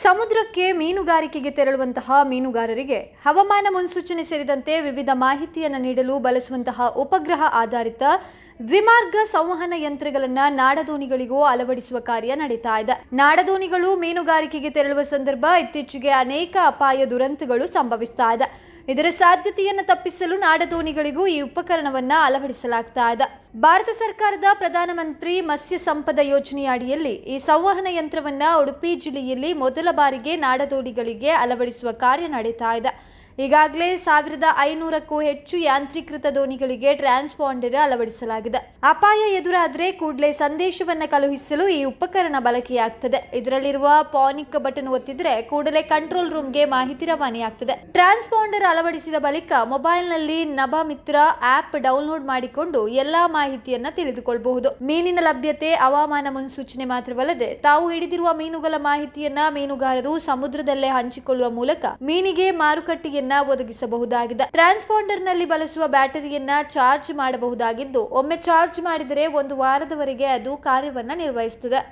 ಸಮುದ್ರಕ್ಕೆ ಮೀನುಗಾರಿಕೆಗೆ ತೆರಳುವಂತಹ ಮೀನುಗಾರರಿಗೆ ಹವಾಮಾನ ಮುನ್ಸೂಚನೆ ಸೇರಿದಂತೆ ವಿವಿಧ ಮಾಹಿತಿಯನ್ನು ನೀಡಲು ಬಳಸುವಂತಹ ಉಪಗ್ರಹ ಆಧಾರಿತ ದ್ವಿಮಾರ್ಗ ಸಂವಹನ ಯಂತ್ರಗಳನ್ನು ನಾಡದೋಣಿಗಳಿಗೂ ಅಳವಡಿಸುವ ಕಾರ್ಯ ನಡೀತಾ ಇದೆ. ನಾಡದೋಣಿಗಳು ಮೀನುಗಾರಿಕೆಗೆ ತೆರಳುವ ಸಂದರ್ಭ ಇತ್ತೀಚೆಗೆ ಅನೇಕ ಅಪಾಯ ದುರಂತಗಳು ಸಂಭವಿಸ್ತಾ ಇದೆ. ಇದರ ಸಾಧ್ಯತೆಯನ್ನು ತಪ್ಪಿಸಲು ನಾಡದೋಣಿಗಳಿಗೂ ಈ ಉಪಕರಣವನ್ನ ಅಳವಡಿಸಲಾಗ್ತಾ ಇದೆ. ಭಾರತ ಸರ್ಕಾರದ ಪ್ರಧಾನಮಂತ್ರಿ ಮತ್ಸ್ಯ ಸಂಪದ ಯೋಜನೆಯ ಅಡಿಯಲ್ಲಿ ಈ ಸಂವಹನ ಯಂತ್ರವನ್ನ ಉಡುಪಿ ಜಿಲ್ಲೆಯಲ್ಲಿ ಮೊದಲ ಬಾರಿಗೆ ನಾಡದೋಣಿಗಳಿಗೆ ಅಳವಡಿಸುವ ಕಾರ್ಯ ನಡೀತಾ ಇದೆ. ಈಗಾಗಲೇ ಸಾವಿರದ ಐನೂರಕ್ಕೂ ಹೆಚ್ಚು ಯಾಂತ್ರೀಕೃತ ದೋಣಿಗಳಿಗೆ ಟ್ರಾನ್ಸ್ಪಾಂಡರ್ ಅಳವಡಿಸಲಾಗಿದೆ. ಅಪಾಯ ಎದುರಾದ್ರೆ ಕೂಡಲೇ ಸಂದೇಶವನ್ನು ಕಳುಹಿಸಲು ಈ ಉಪಕರಣ ಬಳಕೆಯಾಗ್ತದೆ. ಇದರಲ್ಲಿರುವ ಪಾನಿಕ್ ಬಟನ್ ಒತ್ತಿದ್ರೆ ಕೂಡಲೇ ಕಂಟ್ರೋಲ್ ರೂಮ್ಗೆ ಮಾಹಿತಿ ರವಾನೆಯಾಗ್ತದೆ. ಟ್ರಾನ್ಸ್ಪಾಂಡರ್ ಅಳವಡಿಸಿದ ಬಳಿಕ ಮೊಬೈಲ್ನಲ್ಲಿ ನಭ ಮಿತ್ರ ಆಪ್ ಡೌನ್ಲೋಡ್ ಮಾಡಿಕೊಂಡು ಎಲ್ಲಾ ಮಾಹಿತಿಯನ್ನ ತಿಳಿದುಕೊಳ್ಳಬಹುದು ಮೀನಿನ ಲಭ್ಯತೆ, ಹವಾಮಾನ ಮುನ್ಸೂಚನೆ ಮಾತ್ರವಲ್ಲದೆ ತಾವು ಹಿಡಿದಿರುವ ಮೀನುಗಳ ಮಾಹಿತಿಯನ್ನ ಮೀನುಗಾರರು ಸಮುದ್ರದಲ್ಲೇ ಹಂಚಿಕೊಳ್ಳುವ ಮೂಲಕ ಮೀನಿಗೆ ಮಾರುಕಟ್ಟೆಯನ್ನ ಒದಗಿಸಬಹುದಾಗಿದೆ. ಟ್ರಾನ್ಸ್ಪಾಂಡರ್ನಲ್ಲಿ ಬಳಸುವ ಬ್ಯಾಟರಿಯನ್ನ ಚಾರ್ಜ್ ಮಾಡಬಹುದಾಗಿದ್ದು, ಒಮ್ಮೆ ಚಾರ್ಜ್ ಮಾಡಿದರೆ ಒಂದು ವಾರದವರೆಗೆ ಅದು ಕಾರ್ಯವನ್ನ ನಿರ್ವಹಿಸುತ್ತದೆ.